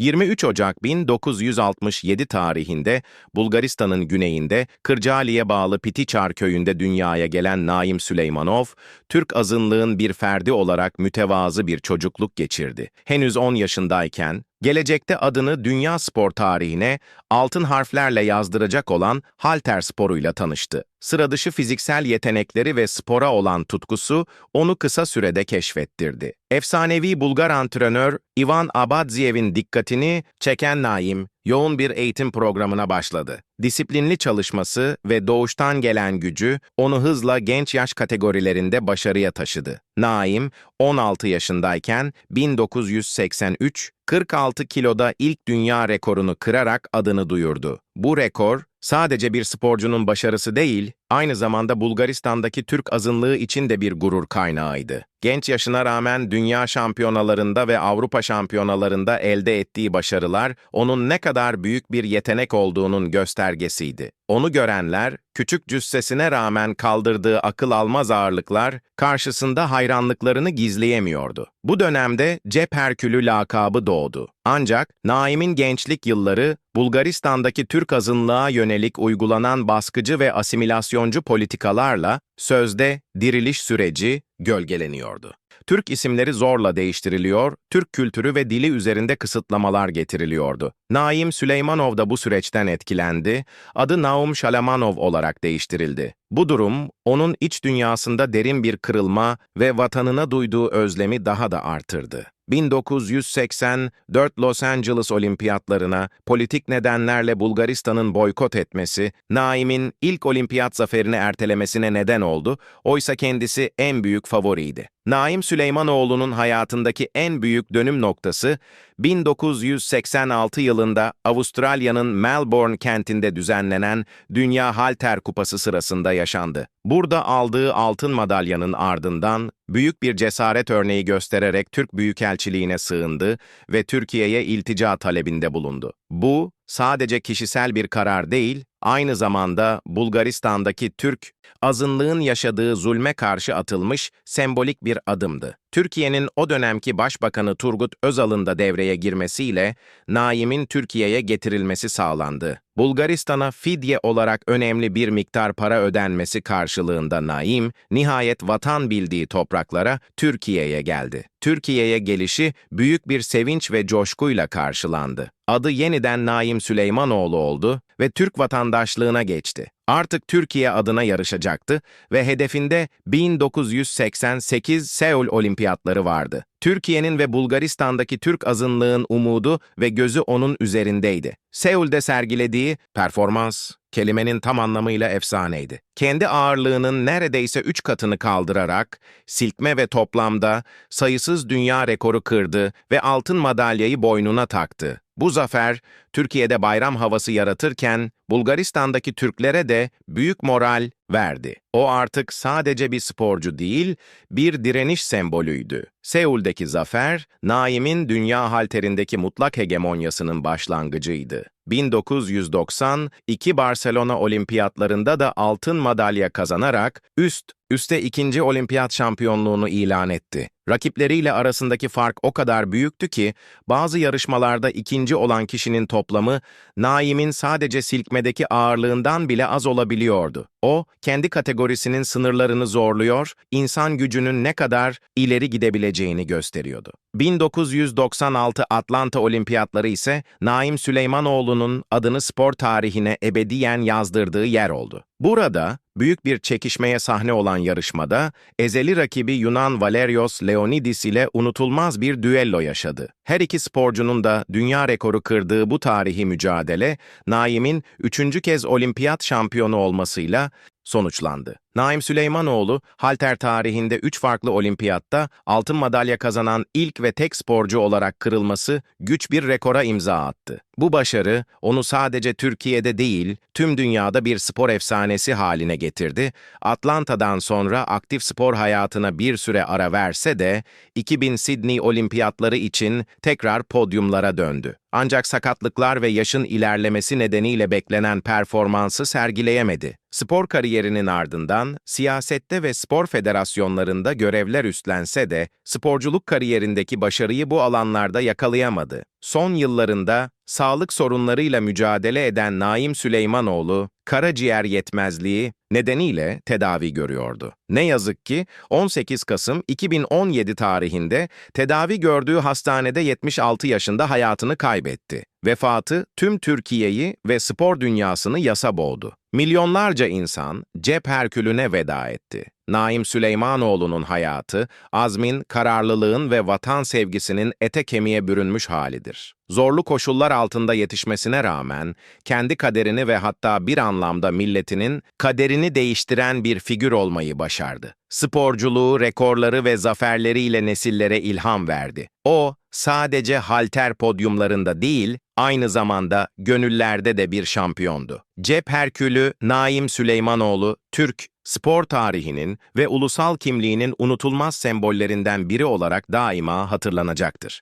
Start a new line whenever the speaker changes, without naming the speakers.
23 Ocak 1967 tarihinde Bulgaristan'ın güneyinde Kırcaali'ye bağlı Pitiçar köyünde dünyaya gelen Naim Süleymanov, Türk azınlığın bir ferdi olarak mütevazı bir çocukluk geçirdi. Henüz 10 yaşındayken, gelecekte adını dünya spor tarihine altın harflerle yazdıracak olan halter sporuyla tanıştı. Sıradışı fiziksel yetenekleri ve spora olan tutkusu onu kısa sürede keşfettirdi. Efsanevi Bulgar antrenör Ivan Abadziev'in dikkatini çeken Naim, yoğun bir eğitim programına başladı. Disiplinli çalışması ve doğuştan gelen gücü onu hızla genç yaş kategorilerinde başarıya taşıdı. Naim, 16 yaşındayken 1983, 46 kiloda ilk dünya rekorunu kırarak adını duyurdu. Bu rekor, sadece bir sporcunun başarısı değil, aynı zamanda Bulgaristan'daki Türk azınlığı için de bir gurur kaynağıydı. Genç yaşına rağmen dünya şampiyonalarında ve Avrupa şampiyonalarında elde ettiği başarılar, onun ne kadar büyük bir yetenek olduğunun göstergesiydi. Onu görenler, küçük cüssesine rağmen kaldırdığı akıl almaz ağırlıklar karşısında hayranlıklarını gizleyemiyordu. Bu dönemde Cep Herkülü lakabı doğdu. Ancak Naim'in gençlik yılları Bulgaristan'daki Türk azınlığa yönelik uygulanan baskıcı ve asimilasyoncu politikalarla sözde diriliş süreci gölgeleniyordu. Türk isimleri zorla değiştiriliyor, Türk kültürü ve dili üzerinde kısıtlamalar getiriliyordu. Naim Süleymanov da bu süreçten etkilendi, adı Naum Şalamanov olarak değiştirildi. Bu durum, onun iç dünyasında derin bir kırılma ve vatanına duyduğu özlemi daha da artırdı. 1984 Los Angeles Olimpiyatlarına politik nedenlerle Bulgaristan'ın boykot etmesi, Naim'in ilk olimpiyat zaferini ertelemesine neden oldu, oysa kendisi en büyük favoriydi. Naim Süleymanoğlu'nun hayatındaki en büyük dönüm noktası, 1986 yılında Avustralya'nın Melbourne kentinde düzenlenen Dünya Halter Kupası sırasında yaşandı. Burada aldığı altın madalyanın ardından büyük bir cesaret örneği göstererek Türk Büyükelçiliğine sığındı ve Türkiye'ye iltica talebinde bulundu. Bu, sadece kişisel bir karar değil, aynı zamanda Bulgaristan'daki Türk azınlığın yaşadığı zulme karşı atılmış sembolik bir adımdı. Türkiye'nin o dönemki Başbakanı Turgut Özal'ın da devreye girmesiyle Naim'in Türkiye'ye getirilmesi sağlandı. Bulgaristan'a fidye olarak önemli bir miktar para ödenmesi karşılığında Naim, nihayet vatan bildiği topraklara Türkiye'ye geldi. Türkiye'ye gelişi büyük bir sevinç ve coşkuyla karşılandı. Adı yeniden Naim Süleymanoğlu oldu ve Türk vatandaşlığına geçti. Artık Türkiye adına yarışacaktı ve hedefinde 1988 Seul Olimpiyatları vardı. Türkiye'nin ve Bulgaristan'daki Türk azınlığın umudu ve gözü onun üzerindeydi. Seul'de sergilediği performans, kelimenin tam anlamıyla efsaneydi. Kendi ağırlığının neredeyse üç katını kaldırarak, silkme ve toplamda sayısız dünya rekoru kırdı ve altın madalyayı boynuna taktı. Bu zafer, Türkiye'de bayram havası yaratırken, Bulgaristan'daki Türklere de büyük moral verdi. O artık sadece bir sporcu değil, bir direniş sembolüydü. Seul'deki zafer, Naim'in dünya halterindeki mutlak hegemonyasının başlangıcıydı. 1992 Barcelona Olimpiyatlarında da altın madalya kazanarak üst üste ikinci olimpiyat şampiyonluğunu ilan etti. Rakipleriyle arasındaki fark o kadar büyüktü ki bazı yarışmalarda ikinci olan kişinin toplamı Naim'in sadece silkmedeki ağırlığından bile az olabiliyordu. O, kendi kategorisinin sınırlarını zorluyor, insan gücünün ne kadar ileri gidebileceğini gösteriyordu. 1996 Atlanta Olimpiyatları ise Naim Süleymanoğlu'nun adını spor tarihine ebediyen yazdırdığı yer oldu. Burada büyük bir çekişmeye sahne olan yarışmada ezeli rakibi Yunan Valerios Leonidis ile unutulmaz bir düello yaşadı. Her iki sporcunun da dünya rekoru kırdığı bu tarihi mücadele, Naim'in üçüncü kez olimpiyat şampiyonu olmasıyla sonuçlandı. Naim Süleymanoğlu, halter tarihinde 3 farklı olimpiyatta altın madalya kazanan ilk ve tek sporcu olarak kırılması güç bir rekora imza attı. Bu başarı onu sadece Türkiye'de değil, tüm dünyada bir spor efsanesi haline getirdi. Atlanta'dan sonra aktif spor hayatına bir süre ara verse de 2000 Sydney Olimpiyatları için tekrar podyumlara döndü. Ancak sakatlıklar ve yaşın ilerlemesi nedeniyle beklenen performansı sergileyemedi. Spor kariyerinin ardından siyasette ve spor federasyonlarında görevler üstlense de sporculuk kariyerindeki başarıyı bu alanlarda yakalayamadı. Son yıllarında sağlık sorunlarıyla mücadele eden Naim Süleymanoğlu, karaciğer yetmezliği nedeniyle tedavi görüyordu. Ne yazık ki 18 Kasım 2017 tarihinde tedavi gördüğü hastanede 76 yaşında hayatını kaybetti. Vefatı tüm Türkiye'yi ve spor dünyasını yasa boğdu. Milyonlarca insan cep herkülüne veda etti. Naim Süleymanoğlu'nun hayatı, azmin, kararlılığın ve vatan sevgisinin ete kemiğe bürünmüş halidir. Zorlu koşullar altında yetişmesine rağmen, kendi kaderini ve hatta bir anlamda milletinin kaderini değiştiren bir figür olmayı başardı. Sporculuğu, rekorları ve zaferleriyle nesillere ilham verdi. O, sadece halter podyumlarında değil, aynı zamanda gönüllerde de bir şampiyondu. Cep Herkülü Naim Süleymanoğlu, Türk spor tarihinin ve ulusal kimliğinin unutulmaz sembollerinden biri olarak daima hatırlanacaktır.